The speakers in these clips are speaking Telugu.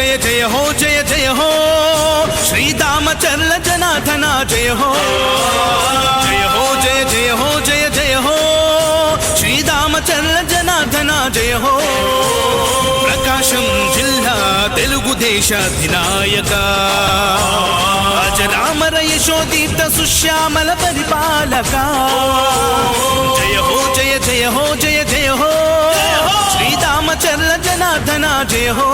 జయ హో జయ జయ హో జయ జయ హో శ్రీరామచర్ల జనార్దన జయ హో జయ హో జయ జయ హో జయ జయ హో శ్రీరామచర్ల జనార్దన జయ హో ప్రకాశం జిల్లా తెలుగుదేశాధినాయక అజరామర యశోదీత సుశ్యామల పరిపాలక జయ హో జయ జయ హో జయ జయ హో శ్రీరామచర్ల జనార్దన జయ హో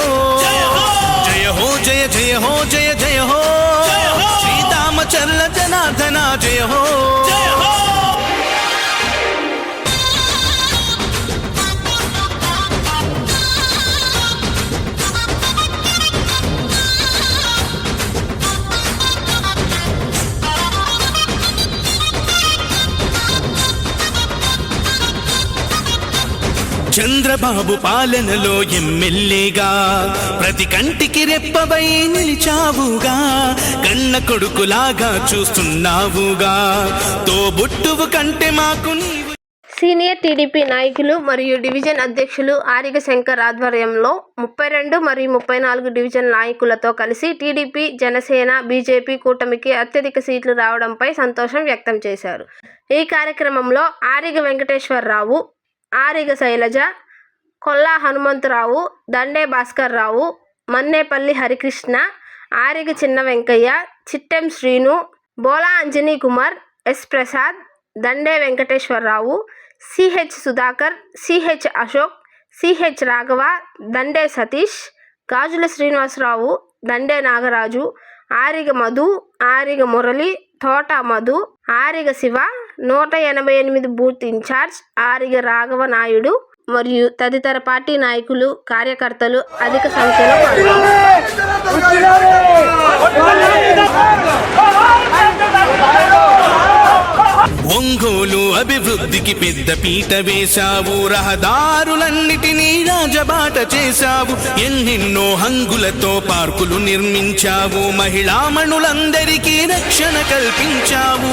జయ హో జయ జయ హో జయ జయ హో శ్రీరామచర్ల జనార్దన జయ హో చంద్రబాబు పాలనలో ఎమ్మెల్యేగా ప్రతి కంటికి రెప్పవై నిలిచావుగా కన్న కొడుకులాగా చూస్తున్నావుగా తోబుట్టువు కంటే మాకు సీనియర్ టీడీపీ నాయకులు మరియు డివిజన్ అధ్యక్షులు ఆరిక శంకర్ ఆధ్వర్యంలో ముప్పై రెండు మరియు ముప్పై నాలుగు డివిజన్ నాయకులతో కలిసి టీడీపీ జనసేన బీజేపీ కూటమికి అత్యధిక సీట్లు రావడంపై సంతోషం వ్యక్తం చేశారు. ఈ కార్యక్రమంలో ఆరిగ Venkateswararao ఆరిగ Shailaja Kolla Hanumantharao Dande Bhaskar Rao Mannepalli Harikrishna Arigi Chinna Venkaiah Chittem Srinu Bola Anjani Kumar S Prasad Dande Venkateswararao CH Sudhakar CH Ashok CH Raghava Dande Satish Gajula Srinivasarao Dande Nagaraju Ariga Madhu Ariga Murali Thota Madhu Ariga Shiva నూట ఎనభై ఎనిమిది booth in charge Ariga Raghava Naidu మరియు తదితర పార్టీ నాయకులు కార్యకర్తలు అధిక సంఖ్యలో ఒంగోలు అభివృద్ధికి పెద్ద పీట వేశావు. రహదారులన్నిటినీ రాజబాట చేశావు. ఎన్నెన్నో హంగులతో పార్కులు నిర్మించావు. మహిళామణులందరికీ రక్షణ కల్పించావు.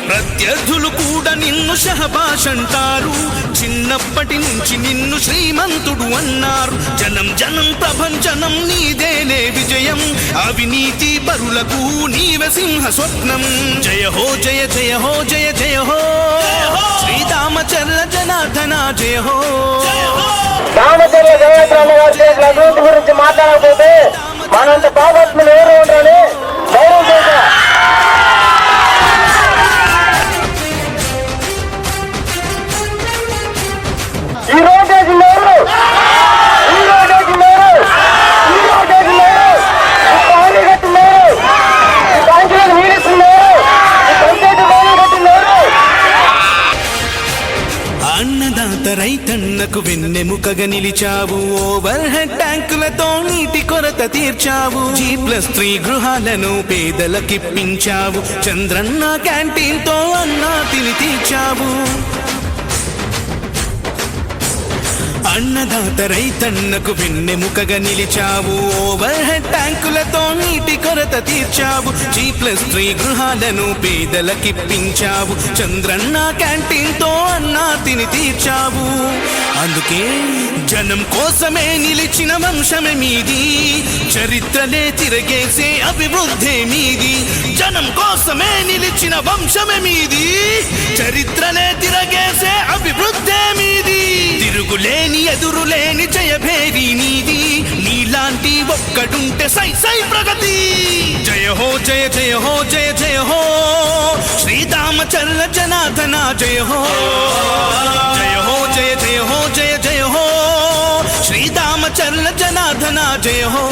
ప్రత్యర్థులు కూడా నిన్ను షహబాష్ అంటారు చిన్నప్పటి నుంచి నిన్ను శ్రీమంతుడు అన్నారు జనం జనం ప్రపంచనం నీదేనే విజయం అవినీతి పరులకు నీవ సింహ స్వప్నం జయ హో జయ జయ హో జయ జయ హో శ్రీరామచర్ల జనార్దన జయ హో రామచర్ల జనార్దన గురించి మాట్లాడకపోతే మనంత పాపత్ములు ఎవరు ఉంటారు కన్నకు వెన్నెముకగా నిలిచావు. ఓవర్ హెడ్ ట్యాంకులతో నీటి కొరత తీర్చావు. జీ ప్లస్ త్రీ గృహాలను పేదలకిప్పించావు. చంద్రన్న క్యాంటీన్తో అన్నా తిని తీర్చావు. అన్నదాత రైతన్నకు వెన్నెముకగా నిలిచావు. ఓవర్ హెడ్ ట్యాంకులతో నీటి కొరత తీర్చావు. జీ ప్లస్ త్రీ గృహాలను పేదలకిప్పించావు చంద్రన్న క్యాంటీన్తో అన్నా తిని తీర్చావు. అందుకే జనం కోసమే నిలిచిన వంశమే మీది. చరిత్రలే తిరగేసే అభివృద్ధి మీది. జనం కోసమే నిలిచిన వంశమే మీది. చరిత్రలే తిరగేసే అభివృద్ధే మీది. తిరుగులేని ఎదురులేని జయభేరి నీది. నీలాంటి ఒక్కడుంటే సై సై ప్రగతి. జయ హో జయ జయ హో జయ జయ హో. శ్రీరామచర్ల జనాధన జయ హో. జయ హో జయ జయ హో జయ జయ హో. శ్రీరామచర్ల జనాధన జయ హో.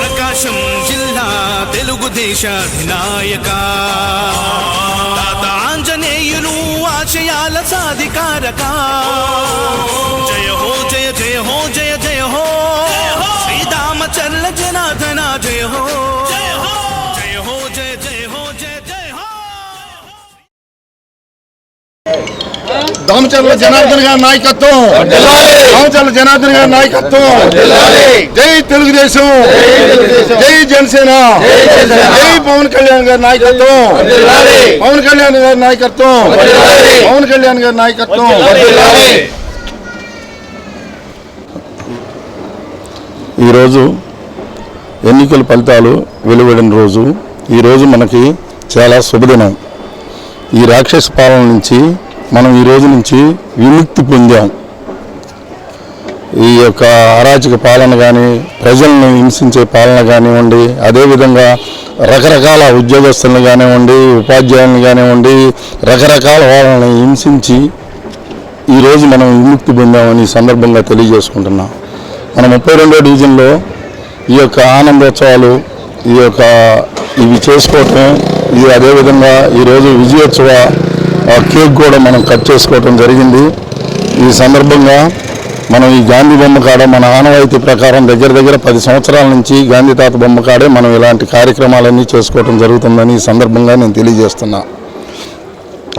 ప్రకాశం జిల్లా తెలుగుదేశాధినాయక తాత ఆశయాల సాధికారక జయ హో జయ జయ హో జయ జయ హో శ్రీరామచర్ల జనార్దన జయ హో జయ హో దామచర్ల జనార్దన్ గారి నాయకత్వం. దామచర్ల జనార్దన్ గారి నాయకత్వం. జై తెలుగుదేశం. జై జనసేన. జై పవన్ కళ్యాణ్ గారి నాయకత్వం. పవన్ కళ్యాణ్ గారి నాయకత్వం. పవన్ కళ్యాణ్ గారి నాయకత్వం. ఈరోజు ఎన్నికల ఫలితాలు వెలువడిన రోజు ఈరోజు మనకి చాలా శుభదినం. ఈ రాక్షస పాలన నుంచి మనం ఈ రోజు నుంచి విముక్తి పొందాం. ఈ యొక్క అరాచక పాలన కానీ ప్రజలను హింసించే పాలన కానివ్వండి అదేవిధంగా రకరకాల ఉద్యోగస్తులను కానివ్వండి ఉపాధ్యాయులను కానివ్వండి రకరకాల వాళ్ళని హింసించి ఈరోజు మనం విముక్తి పొందామని ఈ సందర్భంగా తెలియజేసుకుంటున్నాం. మన ముప్పై రెండో డివిజన్లో ఈ యొక్క ఆనందోత్సవాలు ఈ యొక్క ఇవి చేసుకోవటం ఇది అదేవిధంగా ఈరోజు విజయోత్సవ ఆ, కేక్ కూడా మనం కట్ చేసుకోవటం జరిగింది. ఈ సందర్భంగా మనం ఈ గాంధీ బొమ్మ కాడ మన ఆనవాయితీ ప్రకారం దగ్గర దగ్గర పది సంవత్సరాల నుంచి గాంధీ తాత బొమ్మ కాడే మనం ఇలాంటి కార్యక్రమాలన్నీ చేసుకోవటం జరుగుతుందని ఈ సందర్భంగా నేను తెలియజేస్తున్నా.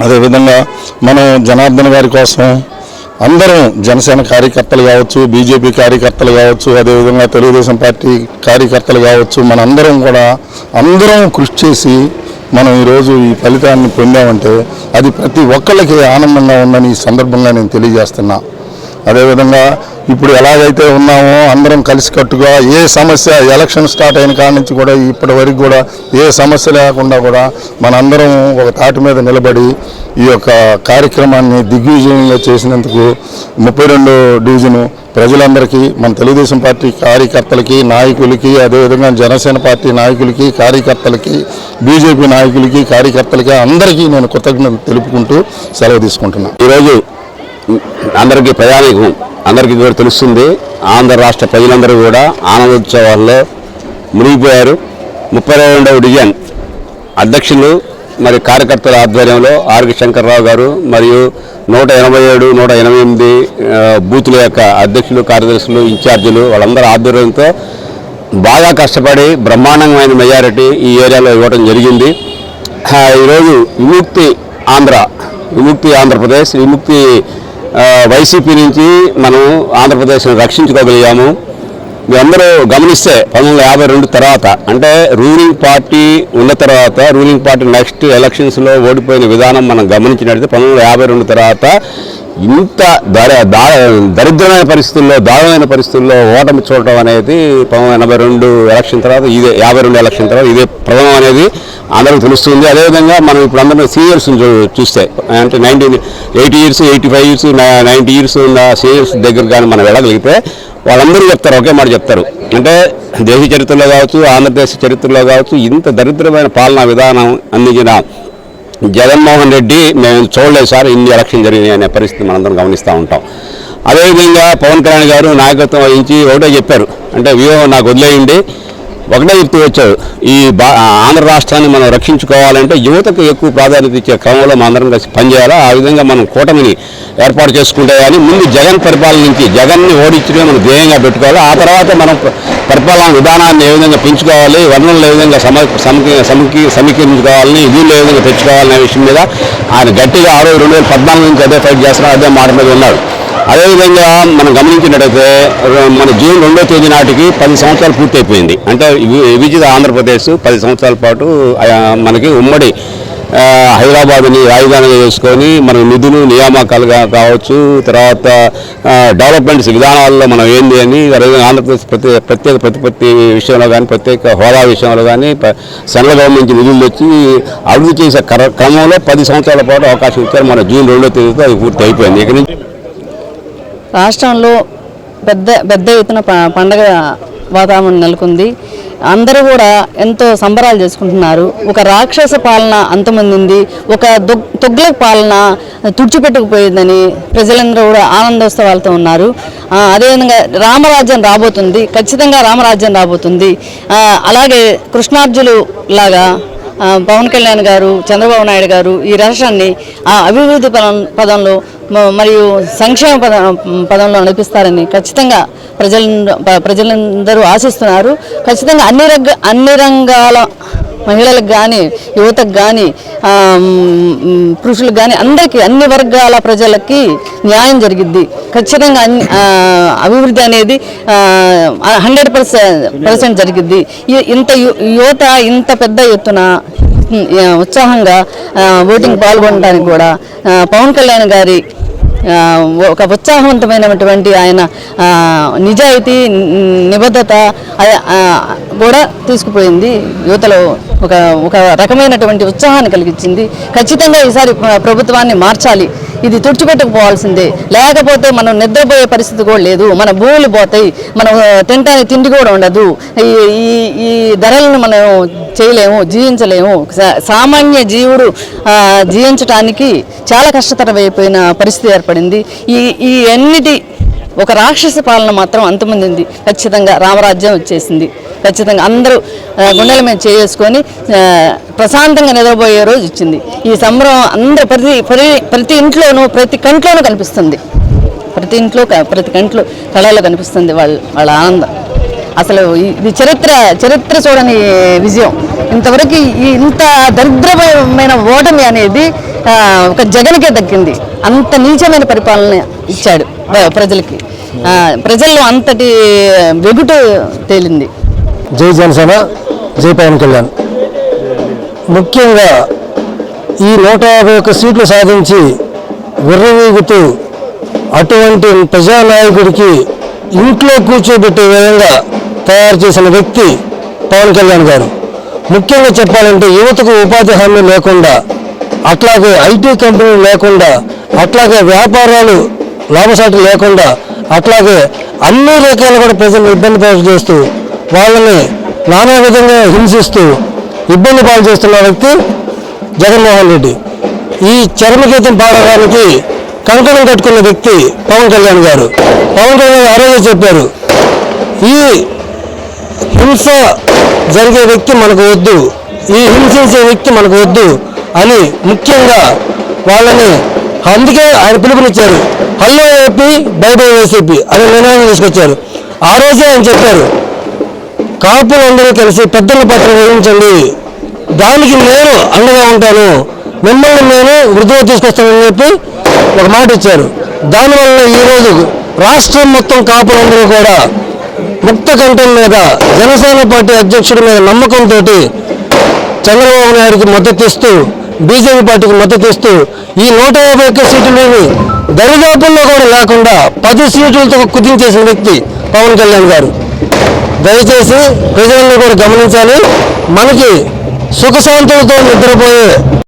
అదేవిధంగా మనం జనార్దన్ గారి కోసం అందరం జనసేన కార్యకర్తలు కావచ్చు బీజేపీ కార్యకర్తలు కావచ్చు అదేవిధంగా తెలుగుదేశం పార్టీ కార్యకర్తలు కావచ్చు మనందరం కూడా అందరం కృషి చేసి మనం ఈరోజు ఈ ఫలితాన్ని పొందామంటే అది ప్రతి ఒక్కళ్ళకి ఆనందంగా ఉందని ఈ సందర్భంగా నేను తెలియజేస్తున్నా. అదేవిధంగా ఇప్పుడు ఎలాగైతే ఉన్నామో అందరం కలిసికట్టుగా ఏ సమస్య ఎలక్షన్ స్టార్ట్ అయిన కాడ నుంచి కూడా ఇప్పటి వరకు కూడా ఏ సమస్య లేకుండా కూడా మనందరం ఒక తాటి మీద నిలబడి ఈ యొక్క కార్యక్రమాన్ని దిగ్విజయంగా చేసినందుకు ముప్పై రెండో డివిజను ప్రజలందరికీ మన తెలుగుదేశం పార్టీ కార్యకర్తలకి నాయకులకి అదేవిధంగా జనసేన పార్టీ నాయకులకి కార్యకర్తలకి బీజేపీ నాయకులకి కార్యకర్తలకి అందరికీ నేను కృతజ్ఞతలు తెలుపుకుంటూ సెలవు తీసుకుంటున్నాను ఈరోజు అందరికీ ప్రయాణికం అందరికీ కూడా తెలుస్తుంది. ఆంధ్ర రాష్ట్ర ప్రజలందరూ కూడా ఆనందోత్సవాల్లో మునిగిపోయారు. ముప్పై రెండవ డివిజన్ అధ్యక్షులు మరి కార్యకర్తల ఆధ్వర్యంలో ఆర్కి శంకర్రావు గారు మరియు నూట ఎనభై ఏడు నూట ఎనభై ఎనిమిది బూతుల యొక్క అధ్యక్షులు కార్యదర్శులు ఇన్ఛార్జీలు వాళ్ళందరూ ఆధ్వర్యంతో బాగా కష్టపడి బ్రహ్మాండమైన మెజారిటీ ఈ ఏరియాలో ఇవ్వడం జరిగింది. ఈరోజు విముక్తి ఆంధ్ర విముక్తి ఆంధ్రప్రదేశ్ విముక్తి వైసీపీ నుంచి మనం ఆంధ్రప్రదేశ్ను రక్షించుకోగలిగాము. మీరందరూ గమనిస్తే పంతొమ్మిది యాభై రెండు తర్వాత అంటే రూలింగ్ పార్టీ ఉన్న తర్వాత రూలింగ్ పార్టీ నెక్స్ట్ ఎలక్షన్స్లో ఓడిపోయిన విధానం మనం గమనించినట్లయితే పంతొమ్మిది యాభై రెండు తర్వాత ఇంత దర దరిద్రమైన పరిస్థితుల్లో దారుణమైన పరిస్థితుల్లో ఓటమి చూడటం అనేది పంతొమ్మిది ఎనభై రెండు ఎలక్షన్ తర్వాత ఇదే యాభై రెండు ఎలక్షన్ తర్వాత ఇదే ప్రథమం అనేది అందరికీ తెలుస్తుంది. అదేవిధంగా మనం ఇప్పుడు అందరం సీనియర్స్ చూస్తే అంటే nineteen eighty years eighty five years ninety years ఉన్న సీనియర్స్ దగ్గర కానీ మనం వెళ్ళగలిగితే వాళ్ళందరూ చెప్తారు ఒకే మాట చెప్తారు. అంటే దేశ చరిత్రలో కావచ్చు ఆంధ్రప్రదేశ్ చరిత్రలో కావచ్చు ఇంత దరిద్రమైన పాలనా విధానం అందించిన జగన్మోహన్ రెడ్డి మేము చూడలేదు సార్ ఇన్ని ఎలక్షన్ జరిగినాయి అనే పరిస్థితి మనందరం గమనిస్తూ ఉంటాం. అదేవిధంగా పవన్ కళ్యాణ్ గారు నాయకత్వం వహించి ఒకటే చెప్పారు. అంటే వ్యూహం నాకు వదిలేయండి. ఒకటే చెప్తూ వచ్చారు ఈ బా ఆంధ్ర రాష్ట్రాన్ని మనం రక్షించుకోవాలంటే యువతకు ఎక్కువ ప్రాధాన్యత ఇచ్చే క్రమంలో మనం అందరం కలిసి పనిచేయాలా? ఆ విధంగా మనం కూటమిని ఏర్పాటు చేసుకుంటే కానీ ముందు జగన్ పరిపాలన నుంచి జగన్ని ఓడించడమే మనం ధ్యేయంగా పెట్టుకోవాలి. ఆ తర్వాత మనం పరిపాలన విధానాన్ని ఏ విధంగా పెంచుకోవాలి వనరులు ఏ విధంగా సమ సమీ సమీకరించుకోవాలని వీళ్ళు ఏ విధంగా పెంచుకోవాలనే విషయం మీద ఆయన గట్టిగా ఆ రోజు రెండు వేల పద్నాలుగు నుంచి అదే ఫైట్ చేస్తున్నారు అదే మాట మీద ఉన్నాడు అదేవిధంగా మనం గమనించినట్టయితే మన జూన్ రెండో తేదీ నాటికి పది సంవత్సరాలు పూర్తయిపోయింది. అంటే విజిత ఆంధ్రప్రదేశ్ పది సంవత్సరాల పాటు మనకి ఉమ్మడి హైదరాబాద్ని రాజధానిగా చేసుకొని మన నిధులు నియామకాలుగా కావచ్చు తర్వాత డెవలప్మెంట్స్ విధానాల్లో మనం ఏంది అని అదేవిధంగా ఆంధ్రప్రదేశ్ ప్రతి ప్రత్యేక ప్రతిపత్తి విషయంలో కానీ ప్రత్యేక హోదా విషయంలో కానీ సెంట్రల్ గవర్నమెంట్ నుంచి నిధులు వచ్చి అభివృద్ధి చేసే క్రమంలో పది సంవత్సరాల పాటు అవకాశం ఇచ్చారు. మన జూన్ రెండో తేదీతో అది పూర్తి అయిపోయింది ఇక నుంచి రాష్ట్రంలో పెద్ద పెద్ద ఎత్తున పండగ వాతావరణం నెలకొంది. అందరూ కూడా ఎంతో సంబరాలు చేసుకుంటున్నారు. ఒక రాక్షస పాలన అంతమందింది. ఒక దొగ్ తొగ్లక్ పాలన తుడిచిపెట్టుకుపోయిందని ప్రజలందరూ కూడా ఆనందోత్సవాలతో ఉన్నారు. అదేవిధంగా రామరాజ్యం రాబోతుంది. ఖచ్చితంగా రామరాజ్యం రాబోతుంది. అలాగే కృష్ణార్జులు లాగా పవన్ కళ్యాణ్ గారు చంద్రబాబు నాయుడు గారు ఈ రాష్ట్రాన్ని ఆ అభివృద్ధి పదం పదంలో మరియు సంక్షేమ పద పదంలో నడిపిస్తారని ఖచ్చితంగా ప్రజల ప్రజలందరూ ఆశిస్తున్నారు. ఖచ్చితంగా అన్ని రంగ అన్ని రంగాల మహిళలకు కానీ యువతకు కానీ పురుషులకు కానీ అందరికీ అన్ని వర్గాల ప్రజలకి న్యాయం జరిగిద్ది. ఖచ్చితంగా అన్ని అభివృద్ధి అనేది హండ్రెడ్ పర్సెంట్ పర్సెంట్ జరిగిద్ది. ఈ- ఇంత యు- యువత ఇంత పెద్ద ఎత్తున ఉత్సాహంగా ఓటింగ్ పాల్గొనడానికి కూడా పవన్ కళ్యాణ్ గారి ఒక ఉత్సాహవంతమైనటువంటి ఆయన నిజాయితీ నిబద్ధత కూడా తీసుకుపోయింది. యువతలో ఒక ఒక రకమైనటువంటి ఉత్సాహాన్ని కలిగించింది. ఖచ్చితంగా ఈసారి ప్రభుత్వాన్ని మార్చాలి. ఇది తుడిచిపెట్టుకుపోవాల్సిందే. లేకపోతే మనం నిద్రపోయే పరిస్థితి కూడా లేదు. మన భూములు పోతాయి. మనం తింటానికి తిండి కూడా ఉండదు. ఈ ఈ- ఈ ధరలను మనం చేయలేము జీవించలేము. సా- సామాన్య జీవుడు జీవించటానికి చాలా కష్టతరమైపోయిన పరిస్థితి ఏర్పడింది. ఈ ఈ అన్నిటి ఒక రాక్షస పాలన మాత్రం అంతమందింది. ఖచ్చితంగా రామరాజ్యం వచ్చేసింది. ఖచ్చితంగా అందరూ గుండెల మీద చేసుకొని ప్రశాంతంగా నిద్రపోయే రోజు ఇచ్చింది. ఈ సంబరం అందరూ ప్రతి ప్రతి ఇంట్లోనూ ప్రతి కంట్లోనూ కనిపిస్తుంది. ప్రతి ఇంట్లో ప్రతి కంట్లో కళలో కనిపిస్తుంది వాళ్ళ వాళ్ళ ఆనందం. అసలు ఈ- ఇది చరిత్ర చరిత్ర చూడని విజయం. ఇంతవరకు ఇంత దరిద్రమైన ఓటమి అనేది ఒక జగన్కే దక్కింది. అంత నీచమైన పరిపాలన ఇచ్చాడు ప్రజలకి. ప్రజల్లో అంతటి వెగుటు తేలింది. జై జనసేన జై పవన్ కళ్యాణ్. ముఖ్యంగా ఈ నూట యాభై ఒక్క సీట్లు సాధించి విర్రవీగుతూ అటువంటి ప్రజానాయకుడికి ఇంట్లో కూర్చోబెట్టే విధంగా తయారు చేసిన వ్యక్తి పవన్ కళ్యాణ్ గారు. ముఖ్యంగా చెప్పాలంటే యువతకు ఉపాధి హామీ లేకుండా అట్లాగే ఐటీ కంపెనీలు లేకుండా అట్లాగే వ్యాపారాలు లాభసాటి లేకుండా అట్లాగే అన్ని రకాలు కూడా ప్రజలను ఇబ్బంది పాలు చేస్తూ వాళ్ళని నానా విధంగా హింసిస్తూ ఇబ్బంది పాలు చేస్తున్న వ్యక్తి జగన్మోహన్ రెడ్డి. ఈ చర్మగీతం పాడడానికి కంకణం కట్టుకున్న వ్యక్తి పవన్ కళ్యాణ్ గారు. పవన్ కళ్యాణ్ గారు ఆ రోజే చెప్పారు. ఈ హింస జరిగే వ్యక్తి మనకు వద్దు. ఈ హింసించే వ్యక్తి మనకు వద్దు అని ముఖ్యంగా వాళ్ళని అందుకే ఆయన పిలుపునిచ్చారు. Hello AP bye bye YCP అనే నిర్ణయం తీసుకొచ్చారు. ఆ రోజే ఆయన చెప్పారు కాపులందరూ కలిసి పెద్దల పట్ల వహించండి దానికి నేను అండగా ఉంటాను. మిమ్మల్ని నేను వృద్ధిలో తీసుకొస్తానని చెప్పి ఒక మాట ఇచ్చారు. దానివల్ల ఈరోజు రాష్ట్రం మొత్తం కాపులందరూ కూడా ముక్త కంఠం మీద జనసేన పార్టీ అధ్యక్షుడి మీద నమ్మకంతో చంద్రబాబు నాయుడికి మద్దతు ఇస్తూ బీజేపీ పార్టీకి మద్దతు ఇస్తూ ఈ నూట యాభై ఒక్క సీట్లని దరిదాపుల్లో కూడా లేకుండా పది సీట్లతో కుదించేసిన వ్యక్తి పవన్ కళ్యాణ్ గారు. దయచేసి ప్రజలను కూడా గమనించాలి. మనకి సుఖశాంతులతో నిద్రపోయే